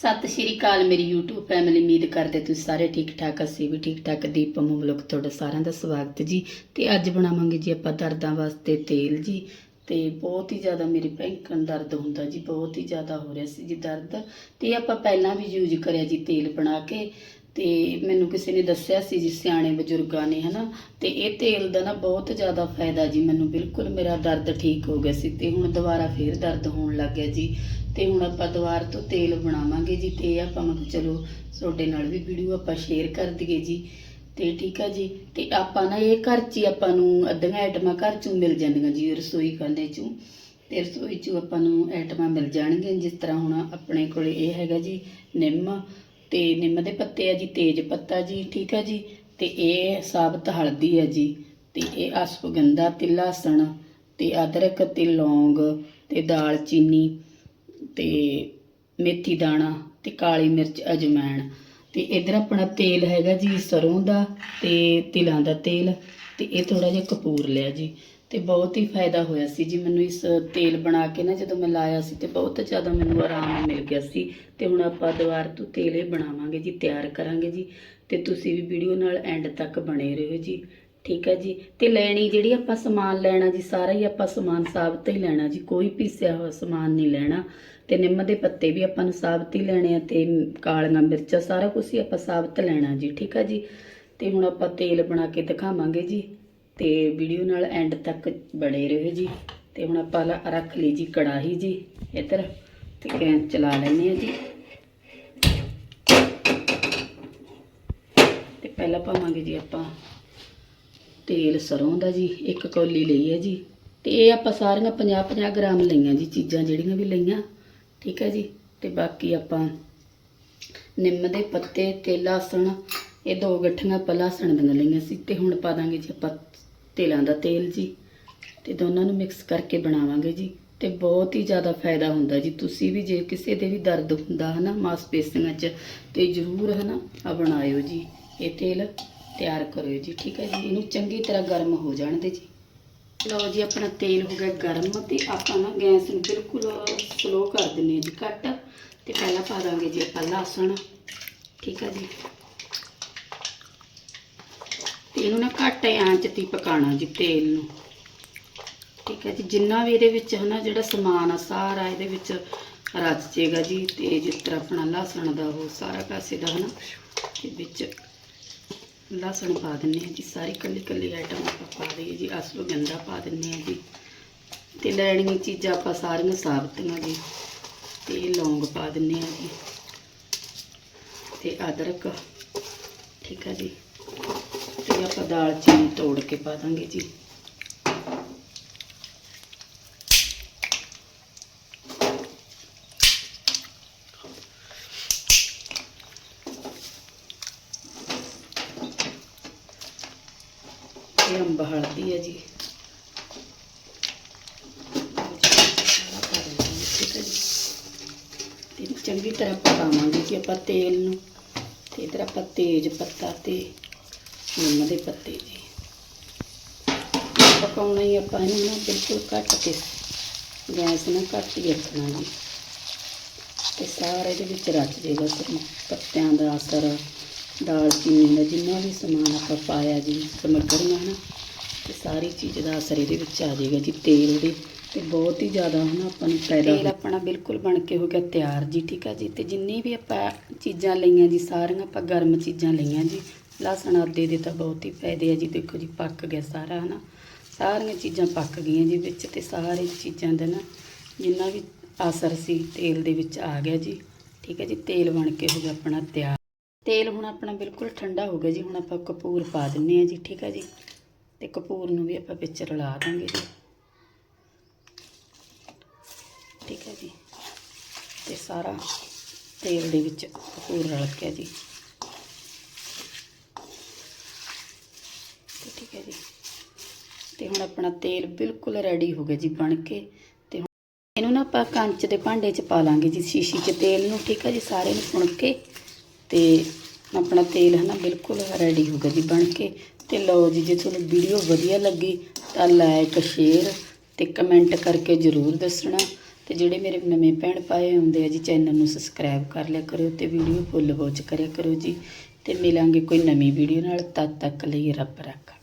ਸਤਿ ਸ਼੍ਰੀ ਅਕਾਲ ਮੇਰੀ YouTube family ਉਮੀਦ ਕਰਦੇ ਤੁਸੀਂ ਸਾਰੇ ਠੀਕ ਠਾਕ, ਅਸੀਂ ਵੀ ਠੀਕ ਠਾਕ। ਦੀਪਮ ਮੁਲਕ ਤੁਹਾਡਾ ਸਾਰਿਆਂ ਦਾ ਸਵਾਗਤ ਜੀ। ਤੇ ਅੱਜ ਬਣਾਵਾਂਗੇ ਜੀ ਆਪਾਂ ਦਰਦਾਂ ਵਾਸਤੇ ਤੇਲ ਜੀ। ਤੇ ਬਹੁਤ ਹੀ ਜ਼ਿਆਦਾ ਮੇਰੀ ਭੈਂਕਣ ਦਰਦ ਹੁੰਦਾ ਜੀ, ਬਹੁਤ ਹੀ ਜ਼ਿਆਦਾ ਹੋ ਰਿਹਾ ਸੀ ਜੀ ਦਰਦ। ਤੇ ਆਪਾਂ ਪਹਿਲਾਂ ਵੀ ਯੂਜ਼ ਕਰਿਆ ਜੀ ਤੇਲ ਬਣਾ ਕੇ। ਤੇ ਮੈਨੂੰ ਕਿਸੇ ਨੇ ਦੱਸਿਆ ਸੀ ਜੀ ਸਿਆਣੇ ਬਜ਼ੁਰਗਾਂ ਨੇ, ਹਨਾ? ਤੇ ਇਹ ਤੇਲ ਦਾ ਨਾ ਬਹੁਤ ਜ਼ਿਆਦਾ ਫਾਇਦਾ ਜੀ ਮੈਨੂੰ, ਬਿਲਕੁਲ ਮੇਰਾ ਦਰਦ ਠੀਕ ਹੋ ਗਿਆ ਸੀ ਤੇ ਹੁਣ ਦੁਬਾਰਾ ਫੇਰ ਦਰਦ ਹੋਣ ਲੱਗ ਗਿਆ ਜੀ। ਤੇ ਹੁਣ ਆਪਾਂ ਦੁਬਾਰ ਤੋਂ ਤੇਲ ਬਣਾਵਾਂਗੇ ਜੀ ਤੇ ਇਹ ਆਪਾਂ ਮੈਂ ਚਲੋ ਤੁਹਾਡੇ ਨਾਲ ਵੀ ਵੀਡੀਓ ਆਪਾਂ ਸ਼ੇਅਰ ਕਰ ਦਈਏ ਜੀ। ਤੇ ਠੀਕ ਆ ਜੀ, ਤੇ ਆਪਾਂ ਨਾ ਇਹ ਘਰ 'ਚ ਹੀ ਆਪਾਂ ਨੂੰ ਅੱਧੀਆਂ ਆਈਟਮਾਂ ਘਰ 'ਚੋਂ ਮਿਲ ਜਾਂਦੀਆਂ ਜੀ, ਰਸੋਈ ਖਾਨੇ 'ਚੋਂ। ਤੇ ਰਸੋਈ 'ਚੋਂ ਆਪਾਂ ਨੂੰ ਆਈਟਮਾਂ ਮਿਲ ਜਾਣਗੀਆਂ ਜਿਸ ਤਰ੍ਹਾਂ ਹੁਣ ਆਪਣੇ ਕੋਲੇ ਇਹ ਹੈਗਾ ਜੀ, ਨਿੰਮ ਤੇ ਨਿੰਮ ਦੇ ਪੱਤੇ ਆ ਜੀ, ਤੇਜ ਪੱਤਾ ਜੀ, ਠੀਕ ਆ ਜੀ? ਤੇ ਇਹ ਸਾਬਤ ਹਲਦੀ ਹੈ ਜੀ। ਤੇ ਇਹ ਅਸ਼ਵਗੰਧਾ ਤੇ ਲਸਣ ਤੇ ਅਦਰਕ ਤੇ ਲੌਂਗ ਤੇ ਦਾਲਚੀਨੀ ਤੇ ਮੇਥੀ ਦਾਣਾ ਤੇ ਕਾਲੀ ਮਿਰਚ ਅਜਵਾਇਣ ਤੇ ਇਧਰ ਆਪਣਾ ਤੇਲ ਹੈਗਾ ਜੀ ਸਰੋਂ ਦਾ ਤੇ ਤਿਲਾਂ ਦਾ ਤੇਲ ਤੇ ਇਹ ਥੋੜਾ ਜਿਹਾ ਕਪੂਰ ਲਿਆ ਜੀ। ਤੇ ਬਹੁਤ ਹੀ ਫਾਇਦਾ ਹੋਇਆ ਸੀ ਜੀ। ਮੈਨੂੰ ਇਸ ਤੇਲ ਬਣਾ ਕੇ ਨਾ ਜਦੋਂ ਮੈਂ ਲਾਇਆ ਸੀ ਤੇ ਬਹੁਤ ਜ਼ਿਆਦਾ ਮੈਨੂੰ ਆਰਾਮ ਮਿਲ ਗਿਆ ਸੀ। ਤੇ ਹੁਣ ਆਪਾਂ ਦੁਬਾਰ ਤੋਂ ਤੇਲ ਇਹ ਬਣਾਵਾਂਗੇ ਜੀ, ਤਿਆਰ ਕਰਾਂਗੇ ਜੀ। ਤੇ ਤੁਸੀਂ ਵੀ ਵੀਡੀਓ ਨਾਲ ਐਂਡ ਤੱਕ ਬਣੇ ਰਹੋ ਜੀ। ਠੀਕ ਹੈ ਜੀ। ਤੇ ਲੈਣੀ ਜਿਹੜੀ ਆਪਾਂ ਸਮਾਨ ਲੈਣਾ ਜੀ, ਸਾਰਾ ਹੀ ਆਪਾਂ ਸਮਾਨ ਸਾਬਤ ਹੀ ਲੈਣਾ ਜੀ। ਕੋਈ ਪੀਸਿਆ ਹੋਇਆ ਸਮਾਨ ਨਹੀਂ ਲੈਣਾ। ਤੇ ਨਿੰਮ ਦੇ ਪੱਤੇ ਵੀ ਆਪਾਂ ਨੂੰ ਸਾਬਤ ਹੀ ਲੈਣੇ ਆ ਤੇ ਕਾਲੀਆਂ ਮਿਰਚਾਂ ਸਾਰਾ ਕੁਝ ਹੀ ਆਪਾਂ ਸਾਬਤ ਲੈਣਾ ਜੀ। ਠੀਕ ਹੈ ਜੀ। ਤੇ ਹੁਣ ਆਪਾਂ ਤੇਲ ਬਣਾ ਕੇ ਦਿਖਾਵਾਂਗੇ ਜੀ। ਤੇ ਵੀਡੀਓ ਨਾਲ ਐਂਡ ਤੱਕ ਬਣੇ ਰਹੋ ਜੀ। ਤੇ ਹੁਣ ਆਪਾਂ ਲ- ਰੱਖ ਲਈ ਜੀ ਕੜਾਹੀ ਜੀ, ਇੱਧਰ। ਤੇ ਗੈਸ ਚਲਾ ਲੈਂਦੇ ਆ ਜੀ। ਤੇ ਪਹਿਲਾਂ ਪਾਵਾਂਗੇ ਜੀ ਆਪਾਂ ਤੇਲ ਸਰੋਂ ਦਾ ਜੀ, ਇੱਕ ਕੌਲੀ ਲਈ ਹੈ ਜੀ। ਤੇ ਇਹ ਆਪਾਂ ਸਾਰੀਆਂ 50 50 ਗ੍ਰਾਮ ਲਈਆਂ ਜੀ, ਚੀਜ਼ਾਂ ਜਿਹੜੀਆਂ ਵੀ ਲਈਆਂ। ਠੀਕ ਹੈ ਜੀ। ਤੇ ਬਾਕੀ ਆਪਾਂ ਨਿੰਮ ਦੇ ਪੱਤੇ ਤੇ ਲਸਣ, ਇਹ ਦੋ ਗੱਠੀਆਂ ਆਪਾਂ ਲਸਣ ਦੀਆਂ ਲਈਆਂ ਸੀ। ਤੇ ਹੁਣ ਪਾ ਦਾਂਗੇ ਜੀ ਆਪਾਂ ਤੇਲਾਂ ਦਾ ਤੇਲ ਜੀ ਤੇ ਦੋਨਾਂ ਨੂੰ ਮਿਕਸ ਕਰਕੇ ਬਣਾਵਾਂਗੇ ਜੀ ਤੇ ਬਹੁਤ ਹੀ ਜ਼ਿਆਦਾ ਫਾਇਦਾ ਹੁੰਦਾ ਜੀ। ਤੁਸੀਂ ਵੀ ਜੇ ਕਿਸੇ ਦੇ ਵੀ ਦਰਦ ਹੁੰਦਾ ਹੈ ਨਾ ਮਾਸਪੇਸ਼ੀਆਂ 'ਚ, ਤੇ ਜ਼ਰੂਰ ਹੈ ਨਾ ਆ ਬਣਾਇਓ ਜੀ। ਇਹ ਤੇਲ ਤਿਆਰ ਕਰਿਓ ਜੀ, ਠੀਕ ਹੈ ਜੀ। ਇਹਨੂੰ ਚੰਗੀ ਤਰ੍ਹਾਂ ਗਰਮ ਹੋ ਜਾਣ ਦੇ ਜੀ। ਲਓ ਜੀ, ਆਪਣਾ ਤੇਲ ਹੋ ਗਿਆ ਗਰਮ ਤੇ ਆਪਾਂ ਨਾ ਗੈਸ ਨੂੰ ਬਿਲਕੁਲ ਸਲੋ ਕਰ ਦਿੰਨੇ ਹਾਂ ਜੀ, ਘੱਟ। ਤੇ ਪਹਿਲਾਂ ਪਾ ਦਾਂਗੇ ਜੀ ਆਪਾਂ ਲਸਣ, ਠੀਕ ਹੈ ਜੀ। ਇਹਨੂੰ ਨਾ ਘੱਟ ਆਂਚ ਤੇ ਹੀ ਪਕਾਉਣਾ ਜੀ ਤੇਲ ਨੂੰ। ਠੀਕ ਹੈ ਜੀ, ਜਿੰਨਾ ਵੀ ਇਹਦੇ ਵਿੱਚ ਹੈ ਨਾ ਜਿਹੜਾ ਸਮਾਨ ਆ, ਸਾਰਾ ਇਹਦੇ ਵਿੱਚ ਰਚ ਜੇਗਾ ਜੀ ਤੇ ਜਿਸ ਤਰ੍ਹਾਂ ਆਪਣਾ ਲਸਣ ਦਾ ਉਹ ਸਾਰਾ ਕਾਸੇ ਦਾ ਹੈ ਨਾ ਤੇ ਵਿੱਚ ਲਸਣ ਪਾ ਦਿੰਨੇ ਆ ਜੀ, ਸਾਰੀ ਕੱਲੀ ਕੱਲੀ ਆਈਟਮ ਆਪਾਂ ਪਾ ਦਈਏ ਜੀ ਅਸਲ ਗੰਦਾ ਪਾ ਦਿੰਨੇ ਆ ਜੀ। ਤੇ ਲੈਣੀਆਂ ਚੀਜ਼ਾਂ ਆਪਾਂ ਸਾਰੀਆਂ ਸਾਬਤੀਆਂ ਜੀ, ਤੇ ਲੌਂਗ ਪਾ ਦਿੰਨੇ ਆ ਜੀ। ਤੇ ਅਦਰਕ, ਠੀਕ ਹੈ ਜੀ। ਤੇ ਆਪਾਂ ਦਾਲਚੀਨੀ ਤੋੜ ਕੇ ਪਾ ਦਾਂਗੇ ਜੀ। ਇਹ ਅੰਬ ਹਲਦੀ ਹੈ ਜੀ। ਠੀਕ ਹੈ ਜੀ ਚੰਗੀ ਤਰ੍ਹਾਂ ਪਕਾਵਾਂਗੇ ਜੀ ਆਪਾਂ ਤੇਲ ਨੂੰ। ਤੇ ਇਧਰ ਆਪਾਂ ਤੇਜ ਪੱਤਾ ਤੇ ਨਿੰਮ ਦੇ ਪੱਤੇ ਜੀ। ਪਕਾਉਣਾ ਹੀ ਆਪਾਂ ਇਹਨੂੰ ਨਾ ਬਿਲਕੁਲ ਘੱਟ ਕੇ ਗੈਸ ਨੂੰ ਘੱਟ ਹੀ ਰੱਖਣਾ ਜੀ। ਤੇ ਸਾਰੇ ਦੇ ਵਿੱਚ ਰਚ ਸਰ ਪੱਤਿਆਂ ਦਾ ਅਸਰ ਦਾਲਚੀਨੀ ਦਾ ਜਿੰਨਾ ਵੀ ਸਮਾਨ ਆਪਾਂ ਪਾਇਆ ਜੀ ਸਮੱਗਰੀਆਂ ਨਾ ਤੇ ਸਾਰੀ ਚੀਜ਼ ਦਾ ਅਸਰ ਇਹਦੇ ਵਿੱਚ ਆ ਜਾਏਗਾ ਜੀ ਤੇਲ ਦੇ ਤੇ ਬਹੁਤ ਹੀ ਜ਼ਿਆਦਾ ਹਨਾ ਆਪਾਂ ਨੂੰ ਫਾਇਦਾ ਤੇਲ ਆਪਣਾ ਬਿਲਕੁਲ ਬਣ ਕੇ ਹੋ ਗਿਆ ਤਿਆਰ ਜੀ ਠੀਕ ਆ ਜੀ। ਤੇ ਜਿੰਨੀ ਵੀ ਆਪਾਂ ਚੀਜ਼ਾਂ ਲਈਆਂ ਜੀ ਸਾਰੀਆਂ ਆਪਾਂ ਗਰਮ ਚੀਜ਼ਾਂ ਲਈਆਂ ਜੀ। ਲਸਣ ਆਦੇ ਦੇ ਤਾਂ ਬਹੁਤ ਹੀ ਫਾਇਦੇ ਆ ਜੀ। ਦੇਖੋ ਜੀ, ਪੱਕ ਗਿਆ ਸਾਰਾ, ਹਨਾ। ਸਾਰੀਆਂ ਚੀਜ਼ਾਂ ਪੱਕ ਗਈਆਂ ਜੀ ਵਿੱਚ ਤੇ ਸਾਰੇ ਚੀਜ਼ਾਂ ਦਾ ਨਾ ਜਿੰਨਾ ਵੀ ਅਸਰ ਸੀ, ਤੇਲ ਦੇ ਵਿੱਚ ਆ ਗਿਆ ਜੀ। ਠੀਕ ਹੈ ਜੀ, ਤੇਲ ਬਣ ਕੇ ਹੋ ਗਿਆ ਆਪਣਾ ਤਿਆਰ। ਤੇਲ ਹੁਣ ਆਪਣਾ ਬਿਲਕੁਲ ਠੰਡਾ ਹੋ ਗਿਆ ਜੀ। ਹੁਣ ਆਪਾਂ ਕਪੂਰ ਪਾ ਦਿੰਨੇ ਆ ਜੀ, ਠੀਕ ਹੈ ਜੀ। ਤੇ ਕਪੂਰ ਨੂੰ ਵੀ ਆਪਾਂ ਵਿੱਚ ਰਲਾ ਦਾਂਗੇ ਜੀ। ਠੀਕ ਹੈ ਜੀ। ਤੇ ਸਾਰਾ ਤੇਲ ਦੇ ਵਿੱਚ ਕਪੂਰ ਰਲ ਗਿਆ ਜੀ ਤੇ ਠੀਕ ਹੈ ਜੀ ਤੇ ਹੁਣ ਆਪਣਾ ਤੇਲ ਬਿਲਕੁਲ ਰੈਡੀ ਹੋ ਗਿਆ ਜੀ ਬਣ ਕੇ। ਤੇ ਹੁਣ ਇਹਨੂੰ ਨਾ ਆਪਾਂ ਕੰਚ ਦੇ ਭਾਂਡੇ 'ਚ ਪਾ ਲਾਂਗੇ ਜੀ, ਸ਼ੀਸ਼ੀ 'ਚ ਤੇਲ ਨੂੰ, ਠੀਕ ਹੈ ਜੀ ਸਾਰੇ ਨੂੰ ਪੁਣ ਕੇ। ਤੇ ਆਪਣਾ ਤੇਲ ਹੈ ਨਾ ਬਿਲਕੁਲ ਰੈਡੀ ਹੋ ਗਿਆ ਜੀ ਬਣ ਕੇ। ਤੇ ਲਓ ਜੀ, ਜੇ ਤੁਹਾਨੂੰ ਵੀਡੀਓ ਵਧੀਆ ਲੱਗੀ ਤਾਂ ਲਾਈਕ ਸ਼ੇਅਰ ਤੇ ਕਮੈਂਟ ਕਰਕੇ ਜ਼ਰੂਰ ਦੱਸਣਾ। ਤੇ ਜਿਹੜੇ ਮੇਰੇ ਨਵੇਂ ਭੈਣ ਭਾਈ ਹੁੰਦੇ ਆ ਜੀ ਚੈਨਲ ਨੂੰ ਸਬਸਕ੍ਰਾਈਬ ਕਰ ਲਿਆ ਕਰੋ ਤੇ ਵੀਡੀਓ ਫੁੱਲ ਵਾਚ ਕਰਿਆ ਕਰੋ ਜੀ। ਤੇ ਮਿਲਾਂਗੇ ਕੋਈ ਨਵੀਂ ਵੀਡੀਓ ਨਾਲ, ਤਦ ਤੱਕ ਲਈ ਰੱਬ ਰੱਖਾ।